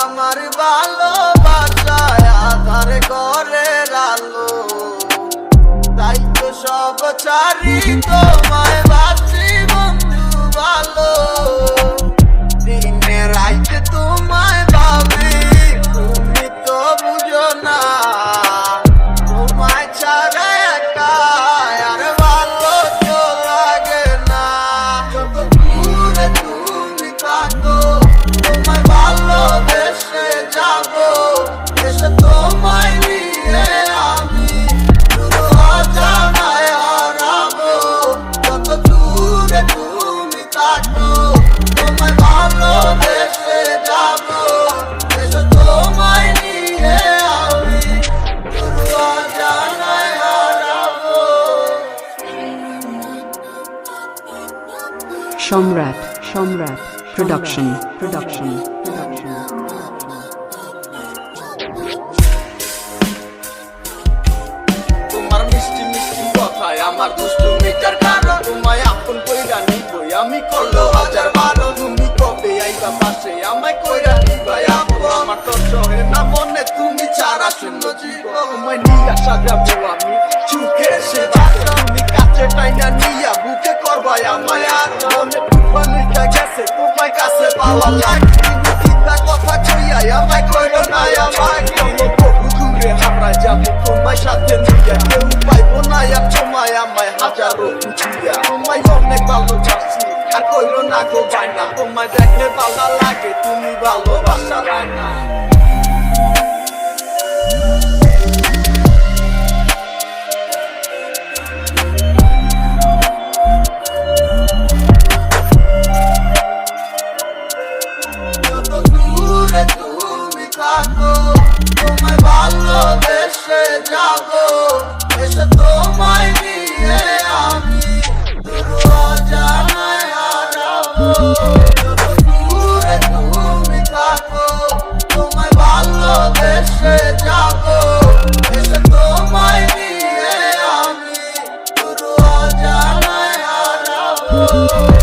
আমার ভালোবাসায় আধার করে আলো তাই তো সব ছাড়ি Shomrat, Shomrat, production, production, আমার দুষ্টু মিটার কারণ। আপন কইরা আমি হাজার বারো। তুমি কবে আমায় কইরা নিবাই আপু। আমার তো না মনে তুমি ছাড়া শূন্য জীবন। সাজাবো আমি পাওয়া তুমি চিন্তা কথা কইয়া আমায় কইরো না আমায় কেমন বহু দূরে হারাই যাব, তোমায় সাথে নিয়ে কেউ পাইবো না। আর তোমায় আমায় হাজারো খুঁজিয়া তোমায় অনেক ভালোবাসি। আর কইরো না গো বাইনা তোমায় দেখলে ভালো লাগে, তুমি ভালোবাসা না যাব এসে তোমায় নিয়ে আমি জানায় হারাবো। দূরে তুমি থাকো, তোমায় ভালো দেশে যাব এসে তোমায় নিয়ে আমি জানায় হারাবো।